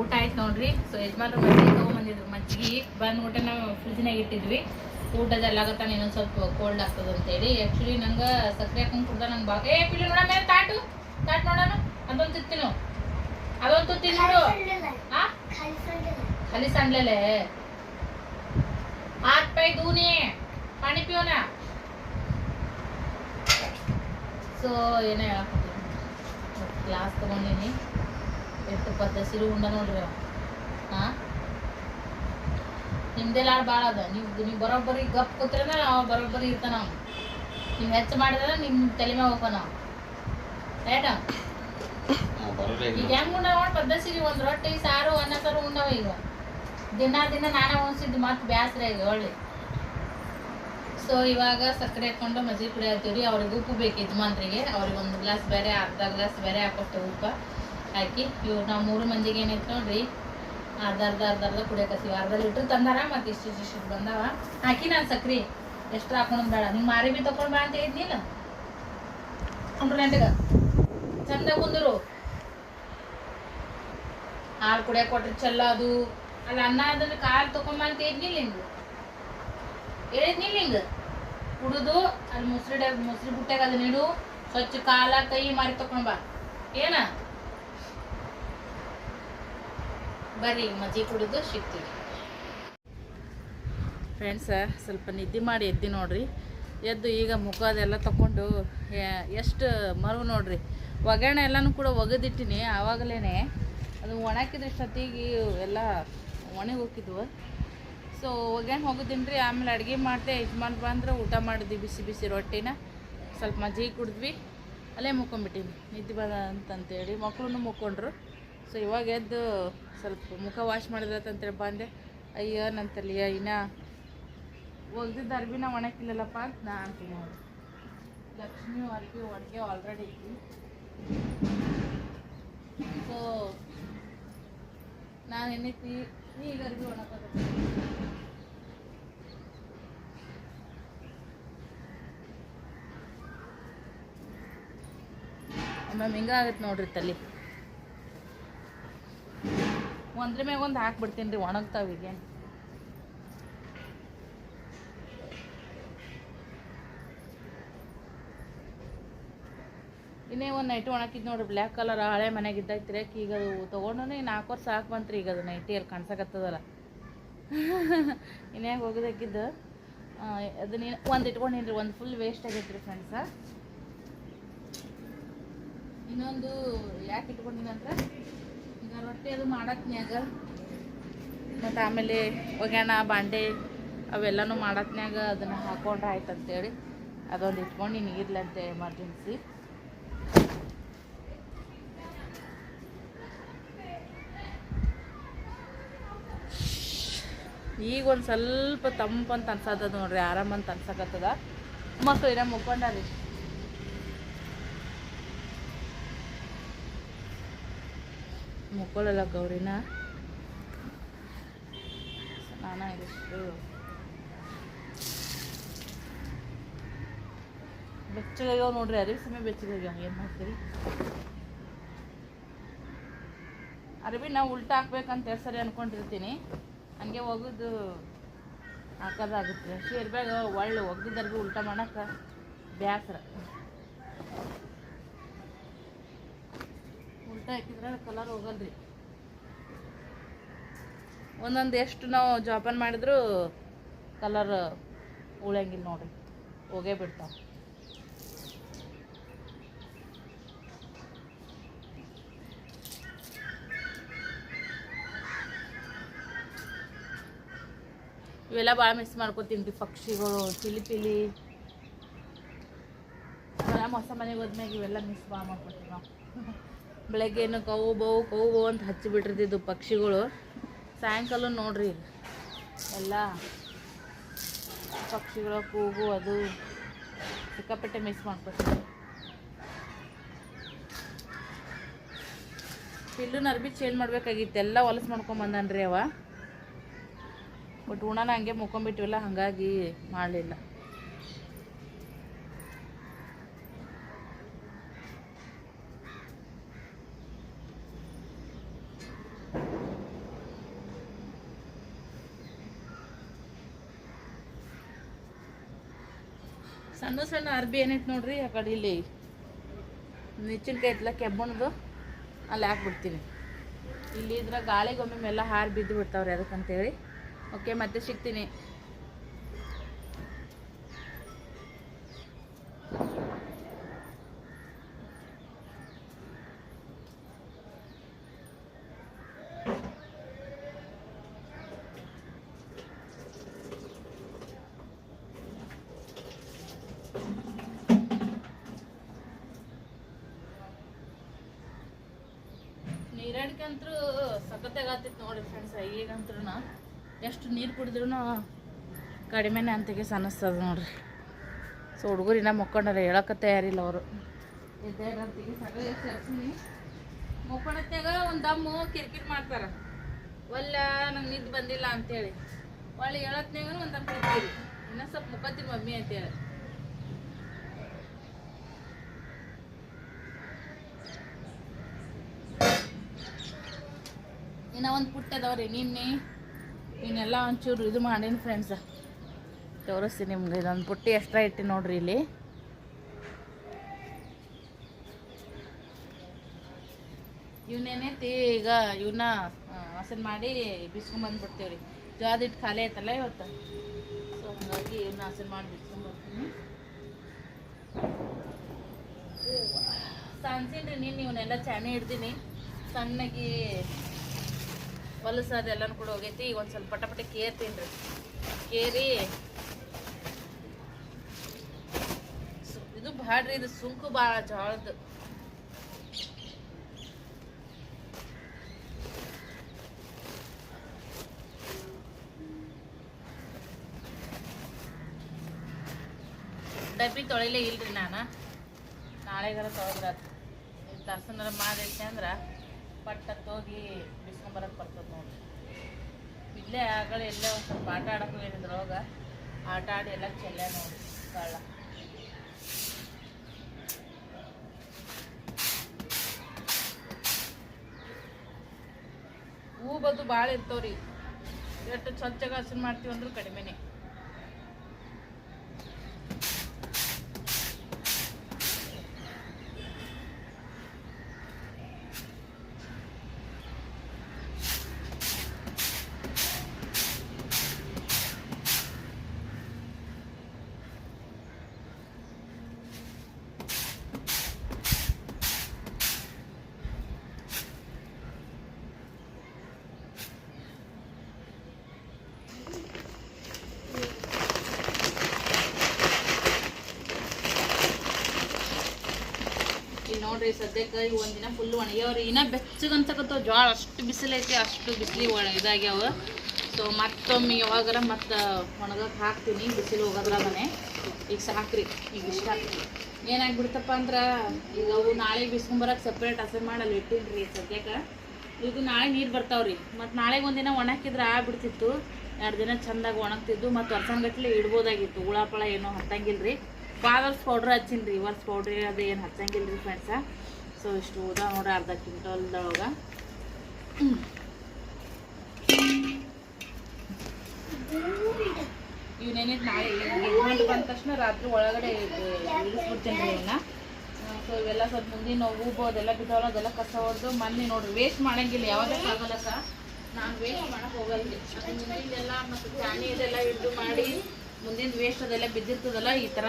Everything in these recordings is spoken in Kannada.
ಊಟ ಆಯ್ತು ನೋಡ್ರಿ. ಸೊ ಯಜಮಾನ್ರು ಮಜ್ಜಿಗೆ ತೊಗೊಂಬಂದಿದ್ರು. ಮಜ್ಜಿಗೆ ಬಂದು ಊಟನ ಫ್ರಿಜ್ನಾಗ ಇಟ್ಟಿದ್ವಿ. ಊಟದ ಎಲ್ಲಾಗತ್ತಾನೆ ಇನ್ನೊಂದು ಸ್ವಲ್ಪ ಕೋಲ್ಡ್ ಆಗ್ತದ ಅಂತ ಹೇಳಿ. ಆ್ಯಕ್ಚುಲಿ ನಂಗೆ ಸಕ್ಕರೆ ಹಾಕೊಂಡು ಕುಡ್ದ ನಂಗೆ ಬಾ ಏ ಪಿಲಿ ನೋಡ ಮೇಲೆ ತಾಟು? ತಾಟ್ ನೋಡೋಣ. ಅದೊಂದು ತಿತ್ತೀನಿ ಅದೊಂದು ತುತ್ತೀನಿ ನೋಡು. ಖಾಲಿ ಸಂಡ್ಲಲೆ ಹಾಕ್ ಪೈ ದೂನಿ. ಪಾಣಿ ಪಿಯೋನ. ಸೊ ಏನೇ ಹೇಳಕ್ ಗ್ಲಾಸ್ ತಗೊಂಡಿನಿ. ಎಷ್ಟು ಪದ್ಧತಿರು ಉಂಡ ನೋಡ್ರಿ ಅವ. ಹಾಂ ನಿಮ್ದೆಲ್ಲ ಭಾಳ ಅದ. ನೀವು ನೀವು ಬರೋಬ್ಬರಿ ಗಪ್ ಕೂತ್ರೆ ಅವ ಬರೋಬ್ಬರಿ ಇರ್ತಾನ ನೀವು ಹೆಚ್ಚು ಮಾಡಿದ್ರೆ ನಿಮ್ಮ ತಲೆ ಮ್ಯಾಗ ಹೋಗ್ತಾನ ರೈಟ ಈಗ ಹೆಂಗ್ ಉಂಡಾವ ನೋಡಿ ಪದ್ಧತಿ ಒಂದ್ ರೊಟ್ಟಿ ಸಾರು ಅನ್ನ ಸಾರು ಉಂಡಾವ ಈಗ. ದಿನ ದಿನ ನಾನೇ ಉಣ್ಸಿದ್ದು ಮತ್ತೆ ಬ್ಯಾಸ್ರ ಈಗ ಒಳ್ಳೆ. ಸೊ ಇವಾಗ ಸಕ್ಕರೆ ಹಾಕೊಂಡು ಮಜ್ಜಿಗೆ ಪುಡಿ ಹಾಕ್ತೀವಿ ಅವ್ರಿಗೆ ಉಪ್ಪು ಬೇಕಿತ್ತು ಯಜಮಾನ್ರಿಗೆ ಅವ್ರಿಗೆ ಒಂದು ಗ್ಲಾಸ್ ಬೇರೆ ಅರ್ಧ ಗ್ಲಾಸ್ ಬೇರೆ ಹಾಕೊಟ್ಟು ಉಪ್ಪು. ಹಾಕಿ ಇವ್ ನಾವು ಮೂರು ಮಂದಿಗೆ ಏನೈತೆ ನೋಡ್ರಿ ಅರ್ಧ ಅರ್ಧ ಅರ್ಧ ಅರ್ಧ ಕುಡಿಯಕತ್ತೀವಿ ಅರ್ಧ ಲೀಟ್ರ್ ತಂದಾರ ಮತ್ತೆ ಇಷ್ಟು ಇಷ್ಟು ಬಂದಾವ. ಹಾಕಿ ನಾನು ಸಕ್ರಿ. ಎಷ್ಟು ಹಾಕೊಂಡು ಬೇಡ. ನೀವು ಮಾರಿ ಬಿ ತಗೊಂಡ್ ಬಾ ಅಂತ ಹೇಳಿದ್ನಿಲ್ಲ ಗಂಟೆಗೆ ಚಂದ ಕುಂದರು. ಹಾಲು ಕುಡಿಯಕ್ಕೆ ಕೊಟ್ರೆ ಚಲ್ಲ ಅದು. ಅಲ್ಲ ಅನ್ನ ಅದನ್ನ ಕಾಲು ತಗೊಂಬ ಅಂತ ಹೇಳಿದ್ನಿಲ್ಲ ಹಿಂಗ ಹೇಳಿದ್ನಿಲ್ಲ ಹಿಂಗ ಕುಡುದು ಅಲ್ಲಿ ಮೊಸರು ಮುಸ್ರಿ ಬುಟ್ಟಾಗ ಅದನ್ನ ಇಡು. ಸ್ವಚ್ಛ ಕಾಲ ಕೈ ಮಾರಿ ತಕೊಂಡ್ ಬಾ. ಏನ? ಬರ್ರಿ ಮಜ್ಜಿಗೆ ಕುಡಿದು ಸಿಗ್ತೀವಿ. ಫ್ರೆಂಡ್ಸ ಸ್ವಲ್ಪ ನಿದ್ದೆ ಮಾಡಿ ಎದ್ದು ನೋಡ್ರಿ. ಎದ್ದು ಈಗ ಮುಖ ಅದೆಲ್ಲ ತಗೊಂಡು ಎಷ್ಟು ಮರವು ನೋಡ್ರಿ. ಒಗ್ಗರಣೆ ಎಲ್ಲನೂ ಕೂಡ ಒಗೆದಿಟ್ಟಿನಿ ಆವಾಗಲೇ ಅದು ಒಣಕಿದಷ್ಟೊತ್ತಿಗೆ ಎಲ್ಲ ಒಣಗಿ ಹೋಗಿದ್ವು ಸೊ ಒಗ್ಗರಣೆ ಹೋಗಿದ್ದೀನಿ ಆಮೇಲೆ ಅಡುಗೆ ಮಾಡಿದೆ ಯಜಮಾನ್ ಬಂದ್ರೆ, ಊಟ ಮಾಡಿದ್ವಿ, ಬಿಸಿ ಬಿಸಿ ರೊಟ್ಟಿನ. ಸ್ವಲ್ಪ ಮಜ್ಜಿಗೆ ಕುಡಿದ್ವಿ, ಅಲ್ಲೇ ಮುಕ್ಕೊಂಬಿಟ್ಟಿನಿ ನಿದ್ದೆ ಬರ ಅಂತಂತೇಳಿ ಮಕ್ಕಳು ಮುಕ್ಕೊಂಡ್ರು. ಸೊ ಇವಾಗ ಎದ್ದು ಸ್ವಲ್ಪ ಮುಖ ವಾಶ್ ಮಾಡಿದ್ರತ್ತಂತೇಳಿ ಬಂದೆ. ಅಯ್ಯೋ ನನ್ನ ತಲೆಯ ಇನ್ನ ಒಗ್ದಿದ್ದ ಅರ್ಬಿನ ಒಣಕಿಲ್ಲಲ್ಲಪ್ಪ ಅಂತ ನಾ ಅಂತೀನಿ ನೋಡಿ ಲಕ್ಷ್ಮಿ ಅರ್ಬಿ ಒಣಗೆ ಆಲ್ರೆಡಿ ಐತಿ. ಸೊ ನಾನು ಏನೈತಿ ಈಗ ಅರ್ಬಿ ಒಣಕೋದ ಮ್ಯಾಮ್ ಹಿಂಗಾಗತ್ತೆ ನೋಡ್ರಿ ತಲೆ. ಒಂದ್ರ ಮ್ಯಾಗ ಒಂದು ಹಾಕ್ಬಿಡ್ತೀನಿ ರೀ ಒಣಗ್ತಾವಿಗೆ ಇನ್ನೇ ಒಂದು ನೈಟಿ ಒಣಕಿದ್ ನೋಡ್ರಿ ಬ್ಲ್ಯಾಕ್ ಕಲರ್ ಹಳೆ ಮನೆಗೆ ಇದ್ದೈತ್ರಿ ಈಗ ಅದು ತೊಗೊಂಡು ನಾಲ್ಕು ವರ್ಷ ಸಾಕು ಬಂತ್ರಿ ಈಗ ಅದು ನೈಟಿ ಅಲ್ಲಿ ಕಾಣ್ಸಕತ್ತದಲ್ಲ. ಇನ್ಯಾಗ ಅದು ನೀನು ಒಂದು ಇಟ್ಕೊಂಡಿನ್ರಿ ಒಂದು ಫುಲ್ ವೇಸ್ಟ್ ಆಗೈತೆ ರೀ ಫ್ರೆಂಡ್ಸ ಇನ್ನೊಂದು ಯಾಕೆ ಇಟ್ಕೊಂಡಿನಿ ಅಂದ್ರೆ? ಈಗ ರೊಟ್ಟಿ ಅದು ಮಾಡತ್ನ್ಯಾಗ. ಮತ್ತು ಆಮೇಲೆ ಒಗ್ಯಾಣ, ಬಾಂಡೆ ಅವೆಲ್ಲನೂ ಮಾಡತ್ನ್ಯಾಗ ಅದನ್ನು ಹಾಕೊಂಡ್ರೆ ಆಯ್ತು ಅಂತೇಳಿ ಅದೊಂದು ಇಟ್ಕೊಂಡು ನೀರ್ಲಂತೆ ಎಮರ್ಜೆನ್ಸಿ ಈಗ ಒಂದು ಸ್ವಲ್ಪ ತಂಪಂತ ಅನ್ಸತ್ತದ ನೋಡ್ರಿ ಆರಾಮಂತ ಅನ್ಸಕತ್ತದ. ಮಕ್ಕಳು ಇನ್ನ ಮುಕ್ಕೊಂಡಾರಿ. ಮುಕ್ಕೊಳ್ಳಲ್ಲ ಗೌರಿನ ಸ್ನಾನ ಇಷ್ಟು ಬೆಚ್ಚಗಾಗ್ಯಾವ ನೋಡ್ರಿ, ಅರಿವಿ ಸಮಯ ಬೆಚ್ಚಗಾಗ್ಯಾವ. ಏನು ಮಾಡ್ತೀರಿ? ಅರಿವಿ ನಾವು ಉಲ್ಟಾ ಹಾಕ್ಬೇಕಂತ ಸರಿ ಅನ್ಕೊಂಡಿರ್ತೀನಿ. ಹಂಗೆ ಒಗದು ಹಾಕೋದಾಗುತ್ತೆ. ಶೇರ್ಬ್ಯಾಗ ಒಳ್ಳೆ ಒಗ್ದಿದ್ದ ಉಲ್ಟ ಉಲ್ಟಾ ಮಾಡಕ್ಕೆ ಬ್ಯಾಸ್ರ. ಉಲ್ಟಾ ಹಾಕಿದ್ರೆ ಕಲರ್ ಹೋಗಲ್ರಿ. ಒಂದೊಂದು ಎಷ್ಟು ನಾವು ಜೋಪಾನ ಮಾಡಿದ್ರು ಕಲರ್ ಉಳಿಯಂಗಿಲ್ಲ ನೋಡ್ರಿ. ಹೋಗೇ ಬಿಡ್ತಾವ. ಇವೆಲ್ಲ ಭಾಳ ಮಿಸ್ ಮಾಡ್ಕೊತೀನಿ ರೀ ಪಕ್ಷಿಗಳು ಚಿಲಿ ಪಿಲಿ. ಅವೆಲ್ಲ ಹೊಸ ಮನೆಗೆ ಹೋದ್ಮ್ಯಾಗ ಇವೆಲ್ಲ ಮಿಸ್ ಭಾಳ ಮಾಡ್ಕೊತೀವಿ ನಾವು. ಬೆಳಗ್ಗೆ ಏನು ಕವು ಬೋವು ಕವು ಬವು ಅಂತ ಹಚ್ಚಿ ಬಿಟ್ಟಿರ್ತಿದ್ವು ಪಕ್ಷಿಗಳು. ಸಾಯಂಕಾಲ ನೋಡ್ರಿ. ಎಲ್ಲ ಪಕ್ಷಿಗಳ ಕೂಗು ಅದು ಸಿಕ್ಕಾಪಟ್ಟೆ ಮಿಸ್ ಮಾಡ್ಕೊತೀವಿ. ಪಿಲ್ಲುನ ಅರ್ಬಿ ಚೇಂಜ್ ಮಾಡ್ಬೇಕಾಗಿತ್ತು. ಎಲ್ಲ ಹೊಲಸು ಮಾಡ್ಕೊಂಬಂದನ್ರಿ ಅವ. ಬಟ್ ಉಣನ ಹಂಗೆ ಮುಕ್ಕೊಂಬಿಟ್ಟಿವಲ್ಲ ಹಾಗಾಗಿ ಮಾಡಲಿಲ್ಲ. ಸಣ್ಣ ಸಣ್ಣ ಅರ್ಬಿ ಏನೈತೆ ನೋಡ್ರಿ, ಆ ಕಡೆ ಇಲ್ಲಿ ನೆಚ್ಚಿನಕಾಯಿ ಐತಲ್ಲ, ಕೆಬ್ಬಣದು, ಅಲ್ಲಿ ಹಾಕ್ಬಿಡ್ತೀನಿ. ಇಲ್ಲಿ ಇದ್ರ ಗಾಳಿಗೊಮ್ಮೆ ಎಲ್ಲ ಹಾರು ಬಿದ್ದು ಬಿಡ್ತಾವ್ರಿ ಅದಕ್ಕಂತೇಳಿ. ಓಕೆ ಮತ್ತೆ ಸಿಗ್ತೀನಿ. ನೀರಾಡಿಕಂತ್ರು ಸಖತ್ತಾಗತ್ತಿತ್ತು ನೋಡಿ ಫ್ರೆಂಡ್ಸ್ ಈಗಂತೂ ಎಷ್ಟು ನೀರು ಕುಡಿದ್ರೂ ಕಡಿಮೆನೆ ಅಂತಿಗೆ ಅನ್ನಿಸ್ತದ ನೋಡ್ರಿ. ಸೊ ಹುಡುಗರು ಇನ್ನೂ ಮಕ್ಕೊಂಡಾರ ಹೇಳಕ್ಕ ತಯಾರಿಲ್ಲ ಅವರು. ಎದ್ದೇಳಂತಿಗೆ ಸಗಳೆ ಹಚ್ಚಿನಿ ಮಕ್ಕೊಳತ್ಯಾಗ ಒಂದು ದಮ್ಮು ಕಿರಿಕಿರಿ ಮಾಡ್ತಾರ. ಒಲ್ಲ ನಂಗೆ ನಿದ್ದು ಬಂದಿಲ್ಲ ಅಂತೇಳಿ. ಒಳ್ಳೆ ಹೇಳತ್ನಾಗ ಒಂದು ದಮ್ ಕಿರಿಕಿರಿ ಇನ್ನೂ ಸ್ವಲ್ಪ ಮುಖತ್ತೀನಿ ಮಮ್ಮಿ ಅಂತೇಳಿ. ಇನ್ನು ಒಂದು ಪುಟ್ಟದವ್ರಿ, ನಿನ್ನೆ ಇನ್ನೆಲ್ಲ ಒಂಚೂರು ಇದು ಮಾಡೀನಿ ಫ್ರೆಂಡ್ಸ ತೋರಿಸ್ತೀನಿ ನಿಮ್ಗೆ, ಇದೊಂದು ಪುಟ್ಟಿ ಎಕ್ಸ್ಟ್ರಾ ಇಟ್ಟು ನೋಡ್ರಿ ಇಲ್ಲಿ. ಇವನೇನೈತಿ ಈಗ ಇವನ್ನ ಹಸನ್ ಮಾಡಿ ಬಿಸ್ಕೊಂಬಂದ್ಬಿಡ್ತೀವಿ ರೀ ಜೋಳದ ಹಿಟ್ಟು ಖಾಲಿ ಐತಲ್ಲ ಇವತ್ತು? ಸೊ ಹಂಗಾಗಿ ಇವನ್ನ ಹಸನ್ ಮಾಡಿ ಬಿಸ್ಕೊಂಬರ್ತೀನಿ ಸಣ್ಸಿನ್ರಿ ನೀನು ಇವನ್ನೆಲ್ಲ ಚೆನ್ನಾಗಿ ಹಿಡ್ದೀನಿ. ಸಣ್ಣಗೆ ಹೊಲಸು ಅದೆಲ್ಲನೂ ಕೂಡ ಹೋಗೈತಿ. ಈಗ ಒಂದು ಸ್ವಲ್ಪ ಪಟಪಟ ಕೇರ್ ತಿನ್ರಿ ಕೇರಿ. ಇದು ಬಾಡ್ರಿ ಇದು ಸುಂಕು ಭಾಳ ಜೋಳದ್ದು. ಡಬ್ಬಿ ತೊಳಿಲೇ ಇಲ್ರಿ ನಾನು. ನಾಳೆಗಾರ ತೊಳೆದ್ರಾತು. ದರ್ಶನ ಮಾಡಿಟ್ಟೆ ಅಂದ್ರೆ ಪಟ್ಟ ಹೋಗಿ ಬಿಸ್ಕೊಂಬರಕ್ಕೆ ಬರ್ತದೆ ನೋಡಿ. ಇಲ್ಲೇ ಆಗಲೇ ಎಲ್ಲ ಒಂದು ಸ್ವಲ್ಪ ಆಟ ಆಡಕ್ಕೆ ಹೇಳಿದ್ರೊಳಗ ಆಟ ಆಡಿ ಎಲ್ಲ ಚೆಲ್ಲ ನೋಡಿ ಕಳ್ಳ ಹೂ ಬದು ಭಾಳ ಇರ್ತಾವ್ರಿ. ಎಷ್ಟು ಸ್ವಚ್ಛಗಾಸನ ಮಾಡ್ತೀವಿ ಅಂದ್ರೂ ಕಡಿಮೆನೆ ಈಗ ನೋಡ್ರಿ, ಸದ್ಯಕ್ಕೆ ಒಂದಿನ ಫುಲ್ ಒಣಗ್ಯಾವ್ರಿ ಇನ್ನ ಬೆಚ್ಚಗಂತಕತ್ತವ ಜೋಳ ಅಷ್ಟು ಬಿಸಿಲೈತಿ, ಅಷ್ಟು ಬಿಸಿಲಿ ಒಣ ಇದಾಗ್ಯಾವ. ಸೊ ಮತ್ತೊಮ್ಮೆ ಯಾವಾಗಾರ ಮತ್ತೆ ಒಣಗಕ್ಕೆ ಹಾಕ್ತೀನಿ, ಬಿಸಿಲು ಹೋಗೋದ್ರ ಮನೆ ಈಗ ಸಾಕ್ರಿ, ಈಗ ಇಷ್ಟ. ಏನಾಗ್ಬಿಡ್ತಪ್ಪ ಅಂದ್ರೆ, ಈಗ ಅವು ನಾಳೆ ಬಿಸ್ಕೊಂಬರಕ್ಕೆ ಸಪ್ರೇಟ್ ಹಸೆ ಮಾಡಿ ಅಲ್ಲಿ ಇಟ್ಟಿನ್ರಿ ಸದ್ಯಕ್ಕೆ. ಇದು ನಾಳೆ ನೀರು ಬರ್ತಾವ್ರಿ. ಮತ್ತು ನಾಳೆ ಒಂದಿನ ಒಣಗಿದ್ರೆ ಆಗ್ಬಿಡ್ತಿತ್ತು. ಎರಡು ದಿನ ಚಂದಾಗಿ ಒಣಗ್ತಿದ್ದು ಮತ್ತು ಗಟ್ಲೆ ಇಡ್ಬೋದಾಗಿತ್ತು. ಹುಳಪಳ ಏನೋ ಹತ್ತಂಗಿಲ್ರಿ. ಬಾದರ್ಸ್ ಪೌಡ್ರ್ ಹಚ್ಚಿನಿ ರೀ ಇವರ್ಸ್ ಪೌಡ್ರ್ ಅದು ಏನು ಹಚ್ಚಂಗಿಲ್ಲ ರೀ ಫ್ರೆಂಡ್ಸ ಸೊ ಇಷ್ಟು ಊದ ನೋಡ್ರಿ ಅರ್ಧ ಕ್ವಿಂಟಲ್ದೊಳಗೆ. ಇವನೇನಿದ್ ನಾಳೆ ಬಂದ ತಕ್ಷಣ ರಾತ್ರಿ ಒಳಗಡೆ ಇಳಿಸ್ಬಿಡ್ತೀನಿ ರೀ ಇವನ್ನ ಸೊ ಇವೆಲ್ಲ ಸ್ವಲ್ಪ ಮುಂದಿನ ನಾವು ಅದೆಲ್ಲ ಬಿದ್ದವಲ್ಲ ಅದೆಲ್ಲ ಕಸ ಹೊಡೆದು ಮನ್ನಿ ನೋಡ್ರಿ ವೇಸ್ಟ್ ಮಾಡಂಗಿಲ್ಲ ಯಾವ್ದಕ್ಕೆ ಆಗಲ್ಲಕ್ಕ. ನಾನು ವೇಸ್ಟ್ ಮಾಡಕ್ಕೆ ಹೋಗಲ್ಲ. ಮುಂದಿನೆಲ್ಲ ಮತ್ತು ಚಾಣಿ ಇದೆಲ್ಲ ಇಟ್ಟು ಮಾಡಿ, ಮುಂದಿನ ವೇಸ್ಟ್ ಅದೆಲ್ಲ ಬಿದ್ದಿರ್ತದಲ್ಲ, ಈ ಥರ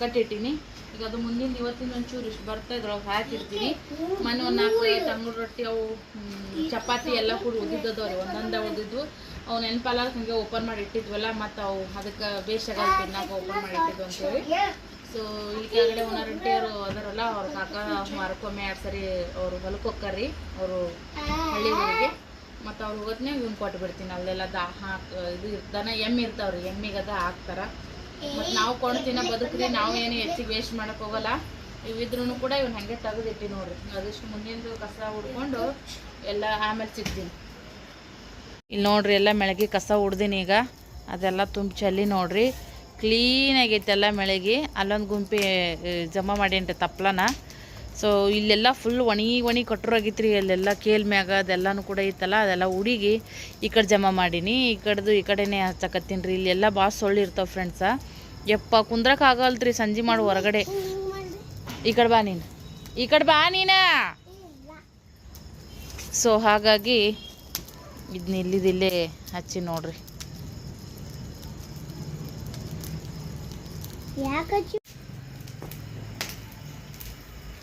ಕಟ್ಟಿಟ್ಟಿನಿ. ಈಗ ಅದು ಮುಂದಿನ ಇವತ್ತಿನ ಒಂಚೂರು ಇಷ್ಟು ಬರ್ತಾ ಇದ್ರೊಳಗೆ ಹಾಕಿರ್ತೀನಿ ಮೊನ್ನೆ ಒಂದು ನಾಲ್ಕು ತಂಗುಳು ರೊಟ್ಟಿ ಅವು ಚಪಾತಿ ಎಲ್ಲ ಕೂಡ ಉದ್ದಿದ್ದದವ್ರಿ ಒಂದೊಂದ ಉದ್ದಿದ್ದು. ಅವು ನೆನಪಲ್ಲ ಹಂಗೆ ಓಪನ್ ಮಾಡಿ ಇಟ್ಟಿದ್ವಲ್ಲ, ಮತ್ತು ಅವು ಅದಕ್ಕೆ ಬೇಷಾಗ ತಿನ್ನಾಕ ಓಪನ್ ಮಾಡಿ ಇಟ್ಟಿದ್ವು ಅಂತೇಳಿ. ಸೊ ಈ ಕೆಳಗಡೆ ಓನರಂಟಿಯವರು ಅದರಲ್ಲ, ಅವ್ರ ಕಾಕ ಮಾರಕೊಮ್ಮೆ ಎರಡು ಸರಿ ಅವರು ಹೊಲಕ್ಕೆ ಹೋಗ್ತಾರ್ರಿ ಅವರು ಹಳ್ಳಿಗಳಿಗೆ. ಮತ್ತು ಅವ್ರು ಹೋಗೋದ್ನೇ ಇವ್ನ ಕೊಟ್ಟು ಬಿಡ್ತೀನಿ ಅಲ್ಲೆಲ್ಲ ದಾ ಹಾಕ್ ಇದು ದನ ಎಮ್ಮೆ ಇರ್ತಾವ್ರಿ ಎಮ್ಮಿಗೆ ಅದ ಹಾಕ್ತಾರ. ಮತ್ತು ನಾವು ಕೊಂಡು ತಿನ್ನೋ ಬದುಕ್ರಿ, ನಾವು ಏನು ಹೆಚ್ಚಿಗೆ ವೇಸ್ಟ್ ಮಾಡೋಕೆ ಹೋಗಲ್ಲ. ಇವಿದ್ರೂ ಕೂಡ ಇವ್ನ ಹಾಗೆ ತೆಗೆದಿಟ್ಟಿ ನೋಡ್ರಿ. ಅದಷ್ಟು ಮುಂದಿಂದು ಕಸ ಹುಡ್ಕೊಂಡು ಎಲ್ಲ ಆಮೇಲೆ ಸಿಗ್ತೀನಿ. ಇಲ್ಲಿ ನೋಡ್ರಿ ಎಲ್ಲ ಮೆಳಗಿ ಕಸ ಹೊಡ್ದೀನಿ ಈಗ. ಅದೆಲ್ಲ ತುಂಬ ಚಲ್ಲಿ ನೋಡ್ರಿ. ಕ್ಲೀನ್ ಆಗೈತೆ ಎಲ್ಲ ಮೆಳಗಿ. ಅಲ್ಲೊಂದು ಗುಂಪಿ ಜಮಾ ಮಾಡೇನ್ರಿ ತಪ್ಲನ. ಸೊ ಇಲ್ಲೆಲ್ಲ ಫುಲ್ ಒಣಿ ಒಣಗಿ ರೀ ಅಲ್ಲೆಲ್ಲ ಕೇಲ್ ಮ್ಯಾಗ ಅದೆಲ್ಲನೂ ಕೂಡ ಇತ್ತಲ್ಲ ಅದೆಲ್ಲ ಹುಡುಗಿ ಈ ಕಡೆ ಜಮಾ ಮಾಡೀನಿ. ಈ ಕಡೆದು ಈ ಕಡೆನೇ ಹಚ್ಚಕತ್ತೀನಿ ರೀ. ಇಲ್ಲೆಲ್ಲ ಭಾಳ ಸೊಳ್ಳು ಇರ್ತಾವೆ ಫ್ರೆಂಡ್ಸ ಯಪ್ಪ ಕುಂದ್ರಕ್ಕೆ ಆಗಲ್ತ್ರಿ ಸಂಜೆ ಮಾಡು ಹೊರಗಡೆ. ಈ ಕಡೆ ಬಾ ನೀನು. ಈ ಕಡೆ ಬಾ ನೀನ. ಸೊ ಹಾಗಾಗಿ ಇದನ್ನ ಇಲ್ಲಿದಿಲ್ಲೇ ಹಚ್ಚಿ ನೋಡ್ರಿ.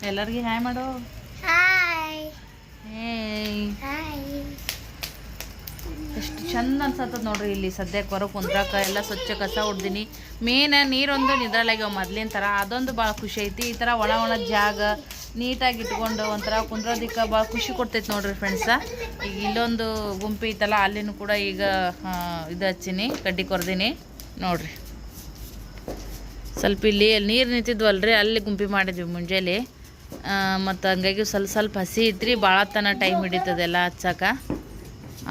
ಎಲ್ಲರಿಗೆ ಹಾಯ್ ಮಾಡು. ಹಾಯ್ ಹೇ ಹಾಯ್ ಎಷ್ಟು ಚಂದ ಅನ್ಸತ್ತದ ನೋಡ್ರಿ ಇಲ್ಲಿ ಸದ್ಯಕ್ಕೆ ಬರೋ ಕುಂದ್ರಾಕ ಎಲ್ಲ ಸ್ವಚ್ಛ ಕಸ ಹೊಡ್ದೀನಿ ಮೇನ್ ನೀರೊಂದು ನಿದ್ರಲಾಗ್ಯಾವ ಮೊದ್ಲಿನ ಥರ ಅದೊಂದು ಭಾಳ ಖುಷಿ ಐತಿ. ಈ ಥರ ಒಣ ಒಣ ಜಾಗ ನೀಟಾಗಿ ಇಟ್ಕೊಂಡು ಒಂಥರ ಕುಂದ್ರೋದಿಕ್ಕೆ ಭಾಳ ಖುಷಿ ಕೊಡ್ತೈತಿ ನೋಡ್ರಿ ಫ್ರೆಂಡ್ಸ ಈಗ ಇಲ್ಲೊಂದು ಗುಂಪು ಐತಲ್ಲ ಅಲ್ಲಿನೂ ಕೂಡ ಈಗ ಇದು ಹಚ್ಚೀನಿ ಕಡ್ಡಿ ಕೊರ್ದೀನಿ. ನೋಡ್ರಿ. ಸ್ವಲ್ಪ ಇಲ್ಲಿ ನೀರು ನಿಂತಿದ್ವಲ್ರಿ ಅಲ್ಲಿ ಗುಂಪಿ ಮಾಡಿದ್ವಿ ಮುಂಜಾನೆ. ಮತ್ತು ಹಂಗಾಗಿ ಸ್ವಲ್ಪ ಸ್ವಲ್ಪ ಹಸಿ ಇದ್ರಿ ಭಾಳ ತನ ಟೈಮ್ ಹಿಡಿತದೆಲ್ಲ ಹಚ್ಚಕ್ಕೆ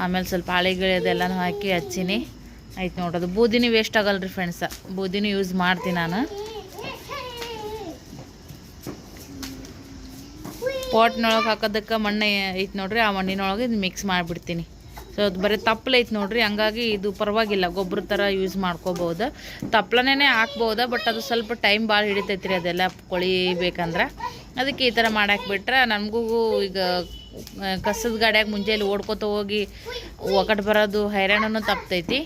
ಆಮೇಲೆ ಸ್ವಲ್ಪ ಹಾಳೆಗಿಳಿ ಅದೆಲ್ಲನೂ ಹಾಕಿ ಹಚ್ಚೀನಿ. ಆಯ್ತು ನೋಡೋದು ಬೂದಿನಿ ವೇಸ್ಟ್ ಆಗಲ್ಲ ರೀ ಫ್ರೆಂಡ್ಸ ಬೂದಿನೂ ಯೂಸ್ ಮಾಡ್ತೀನಿ ನಾನು. ಪಾಟ್ನೊಳಗೆ ಹಾಕೋದಕ್ಕೆ ಮಣ್ಣು ಐತೆ ನೋಡ್ರಿ, ಆ ಮಣ್ಣಿನೊಳಗೆ ಇದು ಮಿಕ್ಸ್ ಮಾಡಿಬಿಡ್ತೀನಿ. ಸೊ ಅದು ಬರೀ ತಪ್ಪಲ ಐತೆ ನೋಡ್ರಿ, ಹಂಗಾಗಿ ಇದು ಪರವಾಗಿಲ್ಲ ಗೊಬ್ಬರ ಥರ ಯೂಸ್ ಮಾಡ್ಕೋಬೋದು. ತಪ್ಪಲನೇ ಹಾಕ್ಬೋದ ಬಟ್ ಅದು ಸ್ವಲ್ಪ ಟೈಮ್ ಭಾಳ ಹಿಡಿತೈತಿ ರೀ ಅದೆಲ್ಲ ಕೊಳಿಬೇಕಂದ್ರೆ ಅದಕ್ಕೆ ಈ ಥರ ಮಾಡಾಕ್ಬಿಟ್ರೆ ನನಗೂ ಈಗ ಕಸದ ಗಾಡ್ಯಾಗ ಮುಂಜಾನೆ ಓಡ್ಕೊತ ಹೋಗಿ ಒಕಟ್ ಬರೋದು ಹೈರಾಣನೂ ತಪ್ತೈತಿ.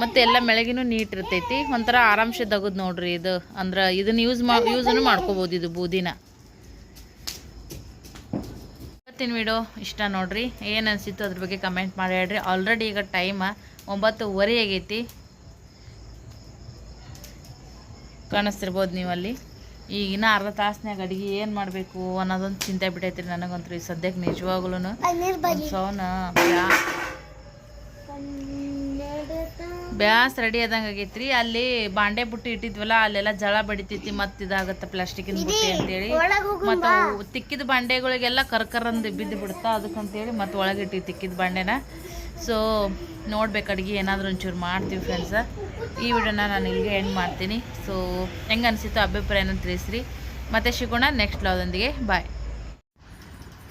ಮತ್ತು ಎಲ್ಲ ಮೆಳಗಿನೂ ನೀಟ್ ಇರ್ತೈತಿ. ಒಂಥರ ಆರಾಮ್ಸೆ ತೆಗೆದು ನೋಡ್ರಿ ಇದು. ಅಂದ್ರೆ ಇದನ್ನು ಯೂಸ್ ಮಾ ಯೂಸನ್ನು ಮಾಡ್ಕೋಬೋದು ಇದು ಬೂದಿನ. ಇವತ್ತಿನ ವಿಡಿಯೋ ಇಷ್ಟ ನೋಡ್ರಿ. ಏನು ಅನಿಸಿತ್ತು ಅದ್ರ ಬಗ್ಗೆ ಕಮೆಂಟ್ ಮಾಡಿ ಹೇಳ್ರಿ. ಆಲ್ರೆಡಿ ಈಗ ಟೈಮ ಒಂಬತ್ತುವರೆ ಆಗೈತಿ. ಕಾಣಿಸ್ತಿರ್ಬೋದು ನೀವು ಅಲ್ಲಿ ಈಗ ಇನ್ನೂ ಅರ್ಧ ತಾಸ್ನ್ಯಾಗ ಅಡಿಗೆ ಏನು ಮಾಡಬೇಕು ಅನ್ನೋದೊಂದು ಚಿಂತೆ ಬಿಟ್ಟೈತ್ರಿ ನನಗಂತೂ ಈ ಸದ್ಯಕ್ಕೆ ನಿಜವಾಗ್ಲೂ ಸೌನ ಬ್ಯಾಸ್ ರೆಡಿ ಆದಂಗೆ ಆಗೈತ್ರಿ. ಅಲ್ಲಿ ಬಾಂಡೆ ಬುಟ್ಟಿ ಇಟ್ಟಿದ್ವಲ್ಲ ಅಲ್ಲೆಲ್ಲ ಜಳ ಬಡಿತೈತಿ ಮತ್ತೆ ಇದಾಗತ್ತೆ ಪ್ಲಾಸ್ಟಿಕಿನ ಬುಟ್ಟಿ ಅಂತೇಳಿ. ಮತ್ತು ಅವು ತಿಕ್ಕಿದ ಬಾಂಡೆಗಳಿಗೆಲ್ಲ ಕರ್ಕರಂದು ಬಿದ್ದು ಬಿಡ್ತಾ ಅದಕ್ಕಂತೇಳಿ ಮತ್ತೆ ಒಳಗಿಟ್ಟಿ ತಿಕ್ಕಿದ ಬಾಂಡೆನ. ಸೊ ನೋಡ್ಬೇಕು ಅಡುಗೆ ಏನಾದರೂ ಒಂಚೂರು ಮಾಡ್ತೀವಿ ಫ್ರೆಂಡ್ಸ ಈ ವಿಡಿಯೋನ ನಾನು ಇಲ್ಲಿಗೆ ಎಂಡ್ ಮಾಡ್ತೀನಿ. ಸೊ ಹೆಂಗೆ ಅನಿಸಿತ್ತು ಅಭಿಪ್ರಾಯನ ತಿಳಿಸ್ರಿ. ಮತ್ತೆ ಸಿಗೋಣ ನೆಕ್ಸ್ಟ್ ಲಾದೊಂದಿಗೆ ಬಾಯ್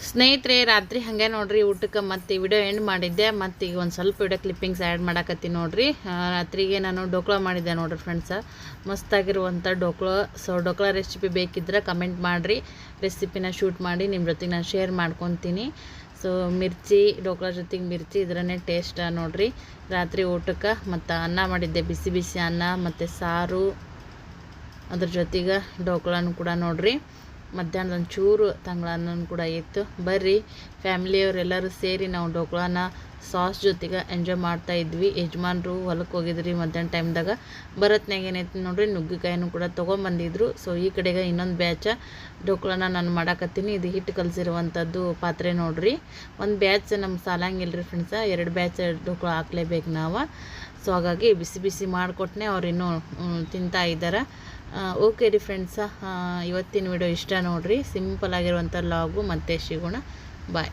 ಸ್ನೇಹಿತರೆ, ರಾತ್ರಿ ಹಾಗೆ ನೋಡ್ರಿ, ಊಟಕ್ಕೆ ಮತ್ತೆ ವಿಡಿಯೋ ಎಂಡ್ ಮಾಡಿದ್ದೆ. ಮತ್ತು ಈಗ ಒಂದು ಸ್ವಲ್ಪ ವಿಡಿಯೋ ಕ್ಲಿಪ್ಪಿಂಗ್ಸ್ ಆ್ಯಡ್ ಮಾಡಕತ್ತೀನಿ ನೋಡ್ರಿ. ರಾತ್ರಿಗೆ ನಾನು ಡೋಕ್ಲಾ ಮಾಡಿದ್ದೆ ನೋಡ್ರಿ ಫ್ರೆಂಡ್ಸ ಮಸ್ತಾಗಿರುವಂಥ ಡೋಕ್ಲಾ ಸೊ ಡೋಕ್ಲಾ ರೆಸಿಪಿ ಬೇಕಿದ್ರೆ ಕಮೆಂಟ್ ಮಾಡಿರಿ. ರೆಸಿಪಿನ ಶೂಟ್ ಮಾಡಿ ನಿಮ್ಮ ಜೊತೆಗೆ ನಾನು ಶೇರ್ ಮಾಡ್ಕೊತೀನಿ. ಸೊ ಮಿರ್ಚಿ ಡೋಕ್ಳ ಜೊತೆಗೆ ಮಿರ್ಚಿ ಇದ್ರೇ ಟೇಸ್ಟ ನೋಡ್ರಿ. ರಾತ್ರಿ ಊಟಕ್ಕೆ ಮತ್ತು ಅನ್ನ ಮಾಡಿದ್ದೆ, ಬಿಸಿ ಬಿಸಿ ಅನ್ನ ಮತ್ತು ಸಾರು. ಅದ್ರ ಜೊತೆಗೆ ಡೋಕ್ಲಾನು ಕೂಡ ನೋಡ್ರಿ. ಮಧ್ಯಾಹ್ನದ ಒಂಚೂರು ತಂಗ್ಳನ್ನ ಕೂಡ ಇತ್ತು. ಬರ್ರಿ, ಫ್ಯಾಮಿಲಿಯವರೆಲ್ಲರೂ ಸೇರಿ ನಾವು ಡೋಕ್ಳಾನ ಸಾಸ್ ಜೊತೆಗೆ ಎಂಜಾಯ್ ಮಾಡ್ತಾ ಇದ್ವಿ. ಯಜಮಾನ್ರು ಹೊಲಕ್ಕೆ ಹೋಗಿದ್ರಿ ಮಧ್ಯಾಹ್ನ ಟೈಮ್ದಾಗ ಬರತ್ನಾಗ ಏನೈತಿ ನೋಡ್ರಿ, ನುಗ್ಗಿಕಾಯಿನೂ ಕೂಡ ತೊಗೊಂಬಂದಿದ್ರು. ಸೊ ಈ ಕಡೆಗೆ ಇನ್ನೊಂದು ಬ್ಯಾಚ ಡೋಕ್ಳಾನ ನಾನು ಮಾಡಾಕತ್ತೀನಿ. ಇದು ಹಿಟ್ಟು ಕಲಸಿರುವಂಥದ್ದು ಪಾತ್ರೆ ನೋಡ್ರಿ. ಒಂದು ಬ್ಯಾಚ್ ನಮ್ಗೆ ಸಾಲಂಗಿಲ್ಲ ಫ್ರೆಂಡ್ಸ ಎರಡು ಬ್ಯಾಚ್ ಡೋಕ್ಳ ಹಾಕ್ಲೇಬೇಕು ನಾವು. ಸೊ ಹಾಗಾಗಿ ಬಿಸಿ ಬಿಸಿ ಮಾಡಿಕೊಟ್ನೆ ಅವ್ರು ಇನ್ನೂ ತಿಂತಾ ಇದ್ದಾರೆ ಓಕೆ ರೀ ಫ್ರೆಂಡ್ಸ ಇವತ್ತಿನ ವಿಡಿಯೋ ಇಷ್ಟ ನೋಡಿರಿ. ಸಿಂಪಲ್ ಆಗಿರುವಂಥ ಲಾಗು ಮತ್ತೆ ಸಿಗೋಣ ಬಾಯ್